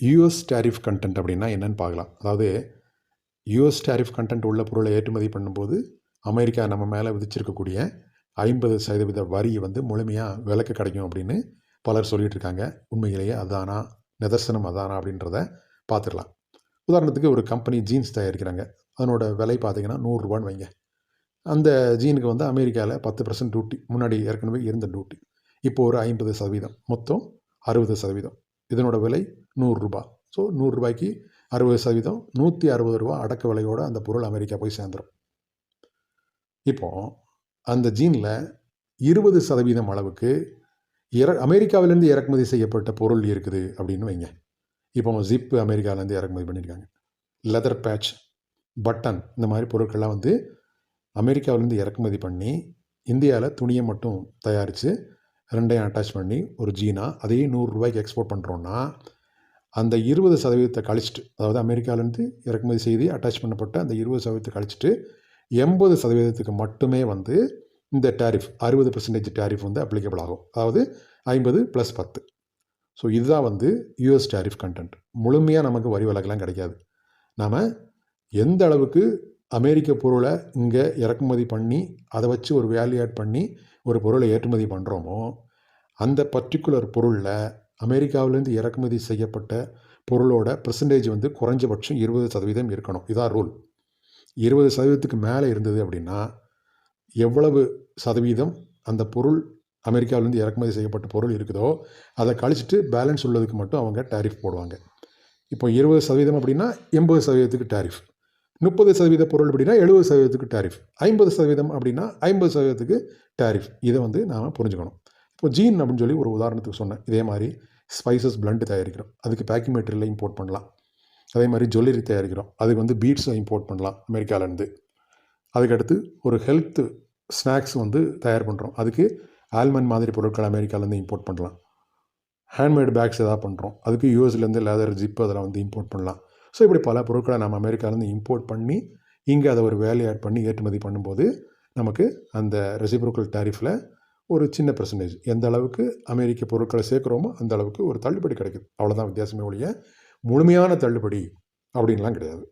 US tariff content அப்படின்னா என்னென்னு பார்க்கலாம். அதாவது யூஎஸ் டேரிஃப் கண்டென்ட் உள்ள பொருளை ஏற்றுமதி பண்ணும்போது அமெரிக்கா நம்ம மேலே விதிச்சிருக்கக்கூடிய ஐம்பது சதவீத வரி வந்து முழுமையாக விலக்கு கிடைக்கும் அப்படின்னு பலர் சொல்லிகிட்டு இருக்காங்க உண்மையிலேயே அதானா? நிதர்சனம் அதானா? அப்படின்றத பார்த்துடலாம். உதாரணத்துக்கு ஒரு கம்பெனி ஜீன்ஸ் தயாரிக்கிறாங்க. அதனோட விலை பார்த்தீங்கன்னா நூறுரூவான்னு வைங்க. அந்த ஜீனுக்கு வந்து அமெரிக்காவில் பத்து பர்சன்ட் டியூட்டி முன்னாடி ஏற்கனவே இருந்த டியூட்டி இப்போ ஒரு ஐம்பது சதவீதம். மொத்தம் அறுபது சதவீதம். இதனோட விலை நூறுரூபா ஸோ நூறுரூபாய்க்கு அறுபது சதவீதம் நூற்றி அறுபது ரூபா அடக்க விலையோடு அந்த பொருள் அமெரிக்கா போய் சேர்ந்துடும் இப்போ அந்த ஜீனில் இருபது சதவீதம் அளவுக்கு இற அமெரிக்காவிலேருந்து இறக்குமதி செய்யப்பட்ட பொருள் இருக்குது அப்படின்னு வைங்க. இப்போ ஜிப்பு அமெரிக்காவிலேருந்து இறக்குமதி பண்ணியிருக்காங்க. லெதர் பேட்ச் பட்டன் இந்த மாதிரி பொருட்கள்லாம் வந்து அமெரிக்காவிலேருந்து இறக்குமதி பண்ணி இந்தியாவில் துணியை மட்டும் தயாரித்து ரெண்டையும் அட்டாச் பண்ணி ஒரு ஜீனா அதையே நூறுரூவாய்க்கு எக்ஸ்போர்ட் பண்ணுறோன்னா அந்த இருபது சதவீதத்தை கழிச்சிட்டு அதாவது அமெரிக்காவிலேருந்து இறக்குமதி செய்து அட்டாச் பண்ணப்பட்ட அந்த இருபது சதவீதத்தை கழிச்சிட்டு எண்பது சதவீதத்துக்கு மட்டுமே வந்து இந்த டேரிஃப் அறுபது பர்சன்டேஜ் டேரிஃப் வந்து அப்ளிகபிள் ஆகும். அதாவது ஐம்பது ப்ளஸ் பத்து. ஸோ இதுதான் வந்து யூஎஸ் டேரிஃப் கண்டென்ட் முழுமையாக நமக்கு வரி விலக்கெல்லாம் கிடைக்காது. நாம் எந்த அளவுக்கு அமெரிக்க பொருளை இங்கே இறக்குமதி பண்ணி அதை வச்சு ஒரு வேல்யூ ஆட் பண்ணி ஒரு பொருளை ஏற்றுமதி பண்ணுறோமோ அந்த பர்டிகுலர் பொருளில் அமெரிக்காவிலேருந்து இறக்குமதி செய்யப்பட்ட பொருளோட பர்சன்டேஜ் வந்து குறைஞ்சபட்சம் இருபது சதவீதம் இருக்கணும். இதான் ரூல் இருபது சதவீதத்துக்கு மேலே இருந்தது அப்படின்னா எவ்வளவு சதவீதம் அந்த பொருள் அமெரிக்காவிலேருந்து இறக்குமதி செய்யப்பட்ட பொருள் இருக்குதோ அதை கழிச்சிட்டு பேலன்ஸ் உள்ளதுக்கு மட்டும் அவங்க டேரிஃப் போடுவாங்க. இப்போ இருபது சதவீதம் அப்படின்னா எண்பது சதவீதத்துக்கு டேரிஃப் முப்பது சதவீத பொருள் அப்படின்னா எழுபது சதவீதத்துக்கு டேரிஃப் ஐம்பது சதவீதம் அப்படின்னா ஐம்பது சதவீதத்துக்கு டேரிஃப் இதை வந்து நாம் புரிஞ்சுக்கணும். இப்போ ஜீன் அப்படின்னு சொல்லி ஒரு உதாரணத்துக்கு சொன்னேன். இதே மாதிரி ஸ்பைசஸ் பிளண்ட் தயாரிக்கிறோம். அதுக்கு பேக்கிங் மெட்டீரியலை இம்போர்ட் பண்ணலாம். அதே மாதிரி ஜுவல்லரி தயாரிக்கிறோம். அதுக்கு வந்து பீட்ஸை இம்போர்ட் பண்ணலாம் அமெரிக்காவிலேருந்து அதுக்கடுத்து ஒரு ஹெல்த்து ஸ்நாக்ஸ் வந்து தயார் பண்ணுறோம் அதுக்கு ஆல்மண்ட் மாதிரி பொருட்கள் அமெரிக்காவிலேருந்து இம்போர்ட் பண்ணலாம். ஹேண்ட்மேட் பேக்ஸ் எதாவது பண்ணுறோம் அதுக்கு யூஎஸ்லேருந்து லேதர் ஜிப் அதெல்லாம் வந்து இம்போர்ட் பண்ணலாம். ஸோ இப்படி பல பொருட்களை நம்ம அமெரிக்காவிலேருந்து இம்போர்ட் பண்ணி இங்கே அதை ஒரு வேல்யூ ஆட் பண்ணி ஏற்றுமதி பண்ணும்போது நமக்கு அந்த ரெசிப்ரோக்கல் டேரிஃபில் ஒரு சின்ன பர்சன்டேஜ் எந்த அளவுக்கு அமெரிக்க பொருட்களை சேர்க்குறோமோ அந்த அளவுக்கு ஒரு தள்ளுபடி கிடைக்குது. அவ்வளோதான் வித்தியாசமே ஒழிய முழுமையான தள்ளுபடி அப்படின்லாம் கிடையாது.